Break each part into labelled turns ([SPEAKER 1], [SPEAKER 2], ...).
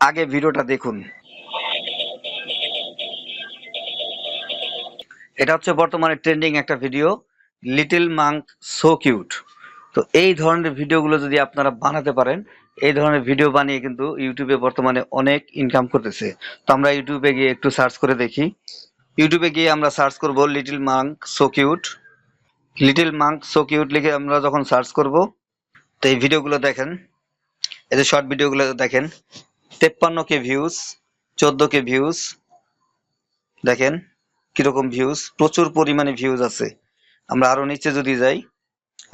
[SPEAKER 1] আগে ভিডিওটা দেখুন। এটা হচ্ছে বর্তমানে ট্রেন্ডিং একটা video, little monk so cute. তো এই ধরনের ভিডিওগুলো যদি আপনারা বানাতে পারেন, এই ধরনের ভিডিও বানিয়ে কিন্তু ইউটিউবে বর্তমানে অনেক ইনকাম করতেছে। তো আমরা ইউটিউবে গিয়ে একটু সার্চ করে দেখি। ইউটিউবে গিয়ে আমরা সার্চ করব little monk so cute. Little monk so cute লিখে আমরা যখন সার্চ করব, তো এই ভিডিওগুলো দেখেন। এই যে শর্ট ভিডিওগুলো দেখেন। তেপ্পান্ন কে ভিউজ চোদ্দ কে ভিউজ দেখেন কীরকম ভিউজ প্রচুর পরিমাণে ভিউজ আছে। আমরা আরও নিচে যদি যাই,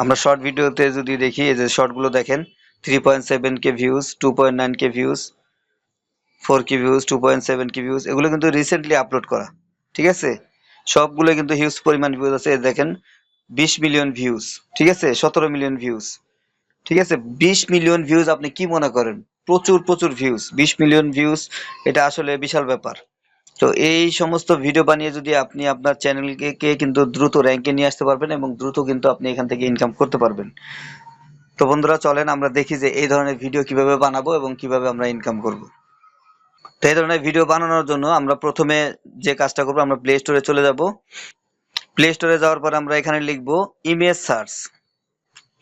[SPEAKER 1] আমরা শর্ট ভিডিওতে যদি দেখি, এই যে শর্টগুলো দেখেন three point seven K views two point nine K views four K views two point seven K views এগুলো কিন্তু রিসেন্টলি আপলোড করা, ঠিক আছে? সবগুলো কিন্তু হিউজ পরিমাণ ভিউজ আছে দেখেন, বিশ মিলিয়ন ভিউজ ঠিক আছে? সতেরো মিলিয়ন ভিউজ ঠিক আছে? বিশ মিলিয়ন ভিউজ আপনি কি মনে করেন? প্রচুর প্রচুর ভিউজ বিশ মিলিয়ন ভিউজ এটা আসলে বিশাল ব্যাপার। তো এই সমস্ত ভিডিও বানিয়ে যদি আপনি আপনার চ্যানেলকে কিন্তু দ্রুত র্যাঙ্কে নিয়ে আসতে পারবেন এবং দ্রুত কিন্তু আপনি এখান থেকে ইনকাম করতে পারবেন। তো বন্ধুরা, চলেন আমরা দেখি যে এই ধরনের ভিডিও কীভাবে বানাবো এবং কীভাবে আমরা ইনকাম করব। তো এই ধরনের ভিডিও বানানোর জন্য আমরা প্রথমে যে কাজটা করব, আমরা প্লে স্টোরে চলে যাব। প্লে স্টোরে যাওয়ার পর আমরা এখানে লিখব ইমেজ সার্চ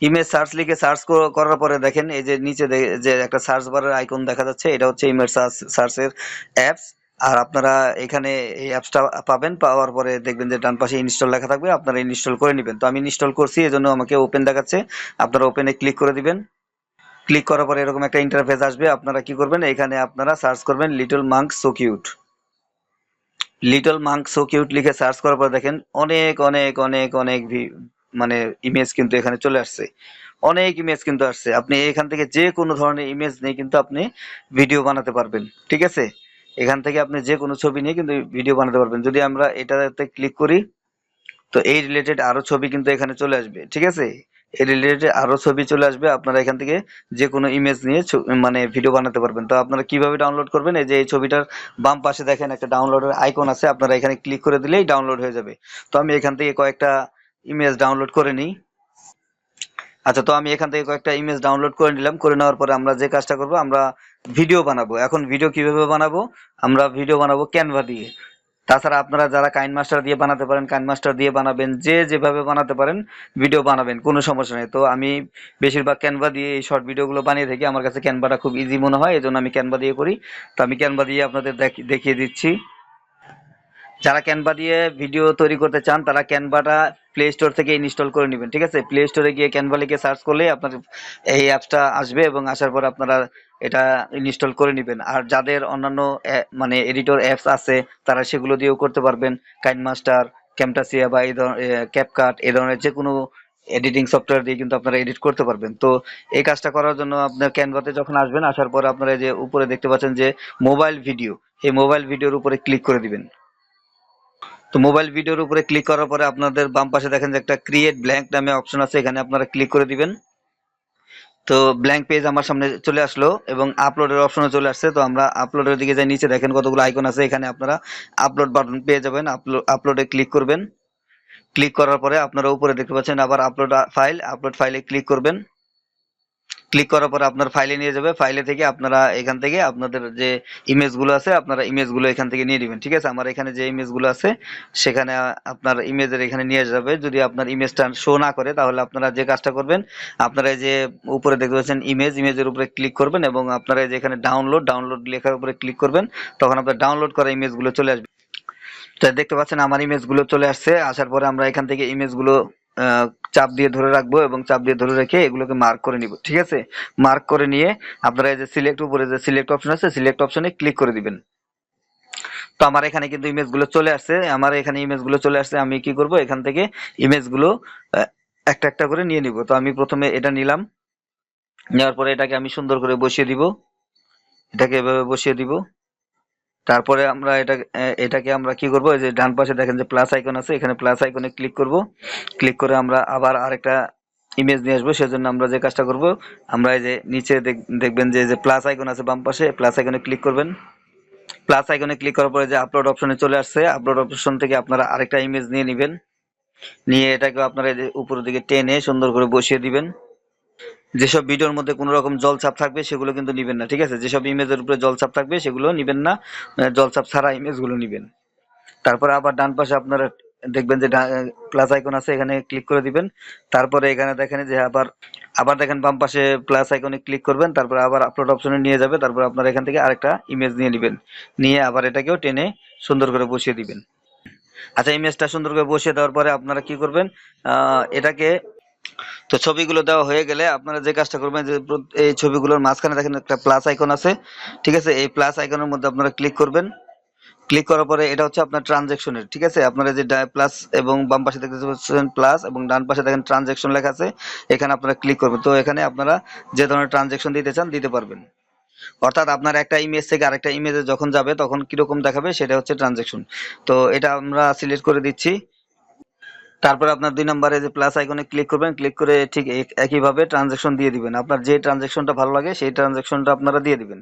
[SPEAKER 1] ইমেজ সার্চ লিখে সার্চ করার পরে দেখেন, এই যে নিচে যে একটা সার্চ বারের আইকন দেখা যাচ্ছে, এটা হচ্ছে ইমেজ সার্চ সার্চের অ্যাপস আর আপনারা এখানে এই অ্যাপসটা পাবেন, পাওয়ার পরে দেখবেন যে ডান পাশে ইনস্টল লেখা থাকবে, আপনারা ইনস্টল করে নেবেন। তো আমি ইনস্টল করছি, এজন্য আমাকে ওপেন দেখাচ্ছে। আপনারা ওপেনে ক্লিক করে দিবেন। ক্লিক করার পরে এরকম একটা ইন্টারফেস আসবে, আপনারা কি করবেন? এখানে আপনারা সার্চ করবেন little monk so cute little monk so cute লিখে সার্চ করার পর দেখেন, অনেক অনেক অনেক অনেক মানে ইমেজ কিন্তু এখানে চলে আসছে। অনেক ইমেজ কিন্তু আসছে। আপনি এখান থেকে যে কোনো ধরনের ইমেজ নিয়ে কিন্তু আপনি ভিডিও বানাতে পারবেন, ঠিক আছে? এখান থেকে আপনি যে কোনো ছবি নিয়ে কিন্তু ভিডিও বানাতে পারবেন। যদি আমরা এটাতে ক্লিক করি, তো এই রিলেটেড আরও ছবি কিন্তু এখানে চলে আসবে, ঠিক আছে? এই রিলেটেড আরও ছবি চলে আসবে, আপনারা এখান থেকে যে কোনো ইমেজ নিয়ে মানে ভিডিও বানাতে পারবেন। তো আপনারা কীভাবে ডাউনলোড করবেন? এই যে এই ছবিটার বাম পাশে দেখেন একটা ডাউনলোডের আইকন আছে, আপনারা এখানে ক্লিক করে দিলেই ডাউনলোড হয়ে যাবে। তো আমি এখান থেকে কয়েকটা ইমেজ ডাউনলোড করে নিই। আচ্ছা তো আমি এখান থেকে কয়েকটা ইমেজ ডাউনলোড করে নিলাম। করে নেওয়ার পরে আমরা যে কাজটা করব, আমরা ভিডিও বানাবো। এখন ভিডিও কীভাবে বানাবো? আমরা ভিডিও বানাবো ক্যানভা দিয়ে। তাছাড়া আপনারা যারা কাইন মাস্টার দিয়ে বানাতে পারেন কাইন মাস্টার দিয়ে বানাবেন, যে যেভাবে বানাতে পারেন ভিডিও বানাবেন, কোনো সমস্যা নেই। তো আমি বেশিরভাগ ক্যানভা দিয়ে এই শর্ট ভিডিওগুলো বানিয়ে থাকি। আমার কাছে ক্যানভাটা খুব ইজি মনে হয় এই আমি ক্যানভা দিয়ে করি। তো আমি ক্যানভা দিয়ে আপনাদের দেখ- দেখিয়ে দিচ্ছি। যারা ক্যানভা দিয়ে ভিডিও তৈরি করতে চান, তারা ক্যানভাটা প্লে স্টোর থেকে ইনস্টল করে নেবেন, ঠিক আছে? প্লে স্টোরে গিয়ে ক্যানভা লিখে সার্চ করলে আপনার এই অ্যাপসটা আসবে এবং আসার পর আপনারা এটা ইনস্টল করে নেবেন। আর যাদের অন্যান্য মানে এডিটর অ্যাপস আছে, তারা সেগুলো দিয়েও করতে পারবেন। কাইন মাস্টার ক্যামটাসিয়া বা এই ধরনের ক্যাপকাট এই ধরনের যে কোনো এডিটিং সফটওয়্যার দিয়ে কিন্তু আপনারা এডিট করতে পারবেন। তো এই কাজটা করার জন্য আপনার ক্যানভাতে যখন আসবেন, আসার পর আপনারা যে উপরে দেখতে পাচ্ছেন যে মোবাইল ভিডিও এই মোবাইল ভিডিওর উপরে ক্লিক করে দিবেন। তো মোবাইল ভিডিওর উপরে ক্লিক করার পরে আপনাদের বাম পাশে দেখেন যে একটা ক্রিয়েট ব্ল্যাঙ্ক নামে অপশন আছে, এখানে আপনারা ক্লিক করে দিবেন। তো ব্ল্যাঙ্ক পেজ আমার সামনে চলে আসলো এবং আপলোডের অপশনে চলে আসছে। তো আমরা আপলোডের দিকে যাই, নিচে দেখেন কতগুলো আইকন আছে, এখানে আপনারা আপলোড বাটন পেয়ে যাবেন আপলোডে ক্লিক করবেন। ক্লিক করার পরে আপনারা উপরে দেখতে পাচ্ছেন আবার আপলোড ফাইল আপলোড ফাইলে ক্লিক করবেন। ক্লিক করার পর আপনার ফাইলে নিয়ে যাবে। ফাইলে থেকে আপনারা এখান থেকে আপনাদের যে ইমেজগুলো আছে আপনারা ইমেজগুলো এখান থেকে নিয়ে নেবেন ঠিক আছে? আমার এখানে যে ইমেজগুলো আছে সেখানে আপনার ইমেজের এখানে নিয়ে যাবে। যদি আপনার ইমেজটা শো না করে তাহলে আপনারা যে কাজটা করবেন আপনারা যে উপরে দেখতে পাচ্ছেন ইমেজ ইমেজের উপরে ক্লিক করবেন এবং আপনারা যে এখানে ডাউনলোড ডাউনলোড লেখার উপরে ক্লিক করবেন তখন আপনার ডাউনলোড করা ইমেজগুলো চলে আসবে। তো দেখতে পাচ্ছেন আমার ইমেজগুলো চলে আসছে। আসার পরে আমরা এখান থেকে ইমেজগুলো আহ, চাপ দিয়ে ধরে রাখব এবং চাপ দিয়ে ধরে রেখে এগুলোকে মার্ক করে নিব, ঠিক আছে? মার্ক করে নিয়ে আপনারা এই যে সিলেক্ট উপরে যে সিলেক্ট অপশন আছে সিলেক্ট অপশনে ক্লিক করে দিবেন। তো আমার এখানে কিন্তু ইমেজগুলো চলে আসছে, আমার এখানে ইমেজগুলো চলে আসছে, আমি কি করব? এখান থেকে ইমেজগুলো একটা একটা করে নিয়ে নিব। তো আমি প্রথমে এটা নিলাম, নেওয়ার পরে এটাকে আমি সুন্দর করে বসিয়ে দিব। এটাকে এভাবে বসিয়ে দিব। তারপরে আমরা এটা, এটাকে আমরা কি করব? যে ডান পাশে দেখেন যে প্লাস আইকন আছে, এখানে প্লাস আইকনে ক্লিক করব। ক্লিক করে আমরা আবার আরেকটা ইমেজ নিয়ে আসব। সেজন্য আমরা যে কাজটা করব, আমরা এই যে নিচে দেখ- দেখবেন যে যে প্লাস আইকন আছে বাম পাশে প্লাস আইকনে ক্লিক করবেন। প্লাস আইকনে ক্লিক করার পরে যে আপলোড অপশনে চলে আসছে আপলোড অপশন থেকে আপনারা আরেকটা ইমেজ নিয়ে নেবেন। নিয়ে এটাকে আপনারা এই যে উপরের দিকে টেনে সুন্দর করে বসিয়ে দিবেন। যেসব ভিডিওর মধ্যে কোনো রকম জলছাপ থাকবে সেগুলো কিন্তু নিবেন না, ঠিক আছে? যেসব ইমেজের উপরে জলছাপ থাকবে সেগুলো নিবেন না জলছাপ ছাড়া ইমেজগুলো নিবেন। তারপরে আবার ডান পাশে আপনারা দেখবেন যে প্লাস আইকন আছে, এখানে ক্লিক করে দিবেন। তারপরে এখানে দেখেন যে আবার আবার দেখেন বাম পাশে প্লাস আইকনে ক্লিক করবেন, তারপর আবার আপলোড অপশনে নিয়ে যাবে, তারপর আপনারা এখান থেকে আরেকটা ইমেজ নিয়ে নেবেন। নিয়ে আবার এটাকেও টেনে সুন্দর করে বসিয়ে দিবেন। আচ্ছা ইমেজটা সুন্দর করে বসিয়ে দেওয়ার পরে আপনারা কি করবেন? এটাকে তো ছবিগুলো দেওয়া হয়ে গেলে আপনারা যে কাজটা করবেন যে এই ছবিগুলোর মাঝখানে দেখেন একটা প্লাস আইকন আছে, ঠিক আছে? এই প্লাস আইকনের মধ্যে আপনারা ক্লিক করবেন। ক্লিক করার পরে এটা হচ্ছে আপনার ট্রানজেকশনের ঠিক আছে? আপনারা যে প্লাস এবং বাম পাশে দেখতে পাচ্ছেন প্লাস এবং ডান পাশে দেখেন ট্রানজেকশন লেখা আছে, এখানে আপনারা ক্লিক করবেন। তো এখানে আপনারা যে ধরনের ট্রানজেকশন দিতে চান, দিতে পারবেন। অর্থাৎ আপনার একটা ইমেজ থেকে আরেকটা ইমেজে যখন যাবে, তখন কীরকম দেখাবে সেটা হচ্ছে ট্রানজেকশন তো এটা আমরা সিলেক্ট করে দিচ্ছি। তারপরে আপনার দুই নম্বরে যে প্লাস আইকনে ক্লিক করবেন ক্লিক করে ঠিক এক- একইভাবে ট্রানজেকশন দিয়ে দিবেন। আপনার যে ট্রানজেকশনটা ভালো লাগে, সেই ট্রানজেকশনটা আপনারা দিয়ে দিবেন।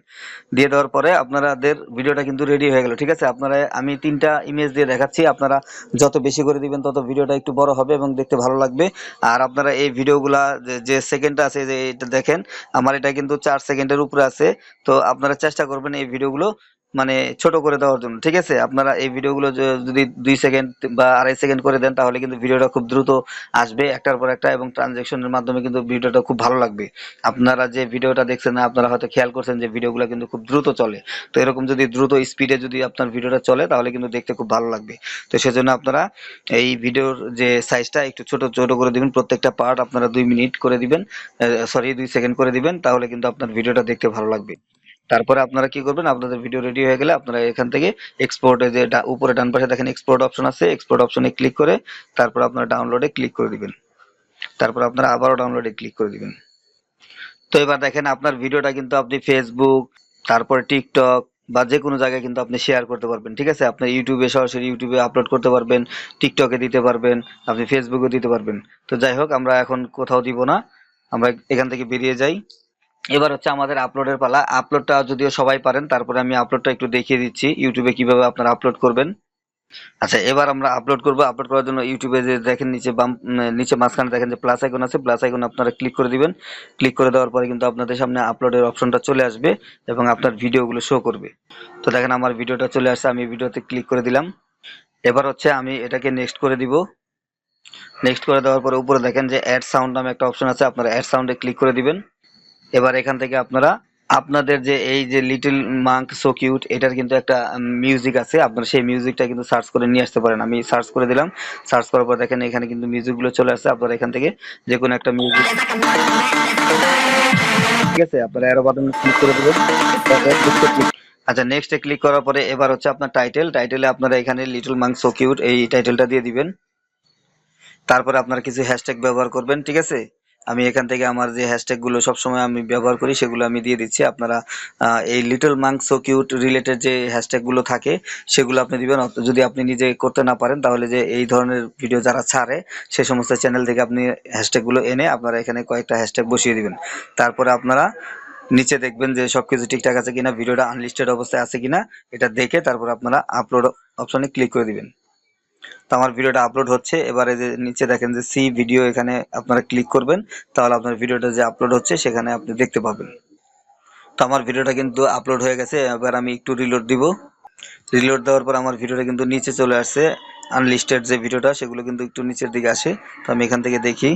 [SPEAKER 1] দিয়ে দেওয়ার পরে আপনাদের ভিডিওটা কিন্তু রেডি হয়ে গেল, ঠিক আছে? আপনারা, আমি তিনটা ইমেজ দিয়ে দেখাচ্ছি, আপনারা যত বেশি করে দিবেন, তত ভিডিওটা একটু বড় হবে এবং দেখতে ভালো লাগবে। আর আপনারা এই ভিডিওগুলা, যে সেকেন্ডটা আছে, যে এটা দেখেন, আমার এটা কিন্তু চার সেকেন্ডের উপরে আছে। তো আপনারা চেষ্টা করবেন এই ভিডিওগুলো মানে ছোট করে দেওয়ার জন্য, ঠিক আছে? আপনারা এই ভিডিওগুলো যদি দুই সেকেন্ড বা আড়াই সেকেন্ড করে দেন, তাহলে কিন্তু ভিডিওটা খুব দ্রুত আসবে একটার পর একটা এবং ট্রানজেকশনের মাধ্যমে কিন্তু ভিডিওটা খুব ভালো লাগবে। আপনারা যে ভিডিওটা দেখছেন না, আপনারা হয়তো খেয়াল করছেন যে ভিডিওগুলো কিন্তু খুব দ্রুত চলে। তো এরকম যদি দ্রুত স্পিডে যদি আপনার ভিডিওটা চলে, তাহলে কিন্তু দেখতে খুব ভালো লাগবে। তো সেজন্য আপনারা এই ভিডিওর যে সাইজটা একটু ছোট ছোট করে দিবেন, প্রত্যেকটা পার্ট আপনারা দুই মিনিট করে দিবেন সরি, দুই সেকেন্ড করে দিবেন, তাহলে কিন্তু আপনার ভিডিওটা দেখতে ভালো লাগবে। তারপরে আপনারা কি করবেন? আপনাদের ভিডিও রেডি হয়ে গেলে আপনারা এখান থেকে এক্সপোর্টে যে উপরে ডান পাশে দেখেন এক্সপোর্ট অপশন আছে। এক্সপোর্ট অপশনে ক্লিক করে তারপর আপনারা ডাউনলোডে ক্লিক করে দিবেন। তারপর আপনারা আবারও ডাউনলোডে ক্লিক করে দিবেন। তো এবার দেখেন আপনার ভিডিওটা কিন্তু আপনি ফেসবুক তারপরে টিকটক বা যে কোনো জায়গায় কিন্তু আপনি শেয়ার করতে পারবেন, ঠিক আছে? আপনি ইউটিউবে সরাসরি ইউটিউবে আপলোড করতে পারবেন টিকটকে দিতে পারবেন, আপনি ফেসবুকে দিতে পারবেন। তো যাই হোক, আমরা এখন কোথাও দিব না। আমরা এখান থেকে বেরিয়ে যাই। এবার হচ্ছে আমাদের আপলোডের পালা। আপলোডটা যদিও সবাই পারেন, তারপরে আমি আপলোডটা একটু দেখিয়ে দিচ্ছি ইউটিউবে কীভাবে আপনারা আপলোড করবেন। আচ্ছা এবার আমরা আপলোড করব। আপলোড করার জন্য ইউটিউবে যে দেখেন নিচে বাম নিচে মাঝখানে দেখেন যে প্লাস আইকন আছে প্লাস আইকন আপনারা ক্লিক করে দিবেন। ক্লিক করে দেওয়ার পরে কিন্তু আপনাদের সামনে আপলোডের অপশনটা চলে আসবে এবং আপনার ভিডিওগুলো শো করবে। তো দেখেন আমার ভিডিওটা চলে আসছে, আমি ভিডিওতে ক্লিক করে দিলাম। এবার হচ্ছে আমি এটাকে নেক্সট করে দিব। নেক্সট করে দেওয়ার পরে উপরে দেখেন যে অ্যাড সাউন্ড নামে একটা অপশন আছে, আপনারা অ্যাড সাউন্ডে ক্লিক করে দিবেন। এবার এখান থেকে আপনারা, আপনাদের যে এই যে লিটল মাঙ্ক সো কিউট এটার কিন্তু একটা মিউজিক আছে। আপনারা সেই মিউজিকটা কিন্তু সার্চ করে নিয়ে আসতে পারেন। আমি সার্চ করে দিলাম। সার্চ করার পর দেখেন এখানে কিন্তু মিউজিকগুলো চলে আসছে। আপনারা এখান থেকে যে কোনো একটা মিউজিক ঠিক আছে, আপনারা অ্যারো বাটনে ক্লিক করে দিবেন। আচ্ছা নেক্সটে ক্লিক করার পরে এবার হচ্ছে আপনার টাইটেল টাইটেলে আপনারা এখানে লিটল মাঙ্ক সো কিউট এই টাইটেলটা দিয়ে দিবেন। তারপরে আপনারা কিছু হ্যাশট্যাগ ব্যবহার করবেন, ঠিক আছে? আমি এখান থেকে আমার যে হ্যাশট্যাগগুলো সবসময় আমি ব্যবহার করি, সেগুলো আমি দিয়ে দিচ্ছি। আপনারা এই little monk so cute related যে হ্যাশট্যাগগুলো থাকে, সেগুলো আপনি দিবেন। যদি আপনি নিজে করতে না পারেন, তাহলে যে এই ধরনের ভিডিও যারা ছাড়ে, সে সমস্ত চ্যানেল থেকে আপনি হ্যাশট্যাগগুলো এনে আপনারা এখানে কয়েকটা হ্যাশট্যাগ বসিয়ে দিবেন। তারপরে আপনারা নিচে দেখবেন যে সবকিছু ঠিকঠাক আছে কিনা, ভিডিওটা আনলিস্টেড অবস্থায় আছে কিনা, এটা দেখে তারপর আপনারা আপলোড অপশনে ক্লিক করে দিবেন। তো আমার ভিডিওটা আপলোড হচ্ছে। এবারে যে নিচে দেখেন যে সি ভিডিও এখানে আপনারা ক্লিক করবেন। তাহলে আপনার ভিডিওটা যে আপলোড হচ্ছে, সেখানে আপনি দেখতে পাবেন। তো আমার ভিডিওটা কিন্তু আপলোড হয়ে গেছে। এবার আমি একটু রিলোড দিব। রিলোড দেওয়ার পর আমার ভিডিওটা কিন্তু নিচে চলে আসছে। আনলিস্টেড যে ভিডিওটা সেগুলো কিন্তু একটু নিচের দিকে আসে। তো আমি এখান থেকে দেখি।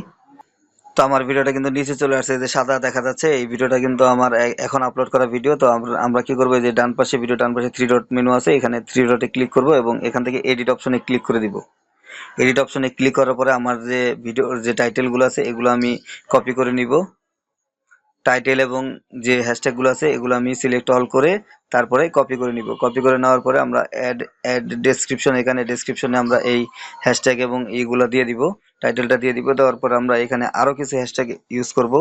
[SPEAKER 1] তো আমার ভিডিওটা কিন্তু নিচে চলে আসছে যে সাদা দেখা যাচ্ছে, এই ভিডিওটা কিন্তু আমার এখন আপলোড করা ভিডিও তো আমরা কি করব যে ডান পাশে ভিডিও ডান পাশে থ্রি ডট মেনু আছে, এখানে থ্রি ডটে ক্লিক করব এবং এখান থেকে এডিট অপশনে ক্লিক করে দিব। এডিট অপশনে ক্লিক করার পরে আমার যে ভিডিওর যে টাইটেলগুলো আছে, এগুলো আমি কপি করে নিব। টাইটেল এবং যে হ্যাশট্যাগুলো আছে, এগুলো আমি সিলেক্ট অল করে তারপরে কপি করে নিব। কপি করে নেওয়ার পরে আমরা অ্যাড অ্যাড ডেসক্রিপশন এখানে ডেসক্রিপশনে আমরা এই হ্যাশট্যাগ এবং এইগুলো দিয়ে দিব। টাইটেলটা দিয়ে দিব, দেওয়ার পরে আমরা এখানে আরও কিছু হ্যাশট্যাগ ইউজ করব।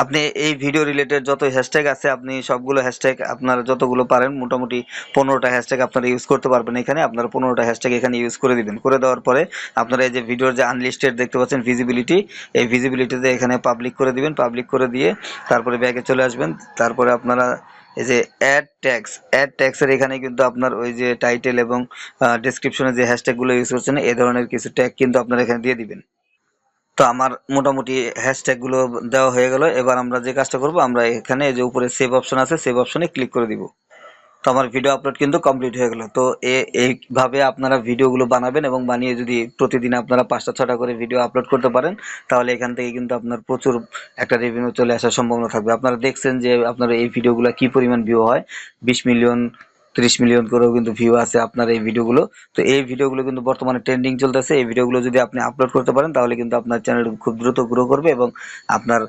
[SPEAKER 1] আপনি এই ভিডিও রিলেটেড যত হ্যাশট্যাগ আছে, আপনি সবগুলো হ্যাশট্যাগ আপনার যতগুলো পারেন, মোটামুটি পনেরোটা হ্যাশট্যাগ আপনারা ইউজ করতে পারবেন এখানে। আপনারা পনেরোটা হ্যাশট্যাগ এখানে ইউজ করে দিবেন। করে দেওয়ার পরে আপনারা এই যে ভিডিওর যে আনলিস্টেড দেখতে পাচ্ছেন ভিজিবিলিটি এই ভিজিবিলিটিতে এখানে পাবলিক করে দিবেন। পাবলিক করে দিয়ে তারপরে ব্যাগে চলে আসবেন। তারপরে আপনারা এই যে অ্যাড ট্যাক্স অ্যাড ট্যাক্সের এখানে কিন্তু আপনার ওই যে টাইটেল এবং ডেসক্রিপশনে যে হ্যাশট্যাগগুলো ইউজ করছেন এই ধরনের কিছু ট্যাগ কিন্তু আপনারা এখানে দিয়ে দিবেন। তো আমার মোটামুটি হ্যাশট্যাগগুলো দেওয়া হয়ে গেল। এবার আমরা যে কাজটা করব, আমরা এখানে যে উপরে সেভ অপশন আছে সেভ অপশনে ক্লিক করে দিব। তো আমার ভিডিও আপলোড কিন্তু কমপ্লিট হয়ে গেল। তো এইভাবে আপনারা ভিডিওগুলো বানাবেন এবং বানিয়ে যদি প্রতিদিন আপনারা পাঁচটা ছটা করে ভিডিও আপলোড করতে পারেন, তাহলে এখান থেকে কিন্তু আপনার প্রচুর একটা রেভিনিউ চলে আসার সম্ভাবনা থাকবে। আপনারা দেখছেন যে আপনার এই ভিডিওগুলো কি পরিমাণ ভিউ হয়? বিশ মিলিয়ন ত্রিশ মিলিয়ন করেও কিন্তু ভিউ আছে আপনার এই ভিডিওগুলো তো এই ভিডিওগুলো কিন্তু বর্তমানে ট্রেন্ডিং চলতেছে। এই ভিডিওগুলো যদি আপনি আপলোড করতে পারেন, তাহলে কিন্তু আপনার চ্যানেল খুব দ্রুত গ্রো করবে এবং আপনার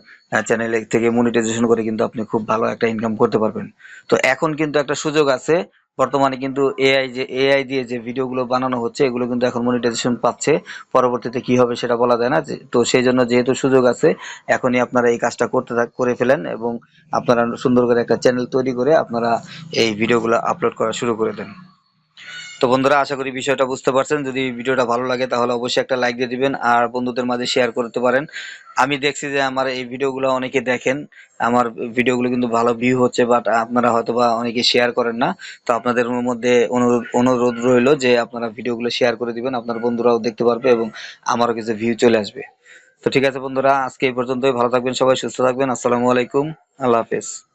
[SPEAKER 1] চ্যানেল থেকে মনিটাইজেশন করে কিন্তু আপনি খুব ভালো একটা ইনকাম করতে পারবেন। তো এখন কিন্তু একটা সুযোগ আছে বর্তমানে কিন্তু এআই যে এআই দিয়ে যে ভিডিওগুলো বানানো হচ্ছে, এগুলো কিন্তু এখন মনিটাইজেশন পাচ্ছে। পরবর্তীতে কি হবে সেটা বলা যায় না তো সেই জন্য যেহেতু সুযোগ আছে, এখনই আপনারা এই কাজটা করতে করে ফেলেন এবং আপনারা সুন্দর করে একটা চ্যানেল তৈরি করে আপনারা এই ভিডিওগুলো আপলোড করা শুরু করে দেন। তো বন্ধুরা, আশা করি বিষয়টা বুঝতে পারছেন। যদি ভিডিওটা ভালো লাগে, তাহলে অবশ্যই একটা লাইক দিয়ে দিবেন আর বন্ধুদের মাঝে শেয়ার করতে পারেন। আমি দেখছি যে আমার এই ভিডিওগুলো অনেকে দেখেন, আমার ভিডিওগুলো কিন্তু ভালো ভিউ হচ্ছে বাট আপনারা হয়তো বা অনেকে শেয়ার করেন না। তো আপনাদের মধ্যে অনুরোধ অনুরোধ রইল যে আপনারা ভিডিওগুলো শেয়ার করে দিবেন, আপনার বন্ধুরাও দেখতে পারবে এবং আমারও কিছু ভিউ চলে আসবে। তো ঠিক আছে বন্ধুরা, আজকে এই পর্যন্তই। ভালো থাকবেন সবাই, সুস্থ থাকবেন। আসসালামু আলাইকুম। আল্লাহ হাফেজ।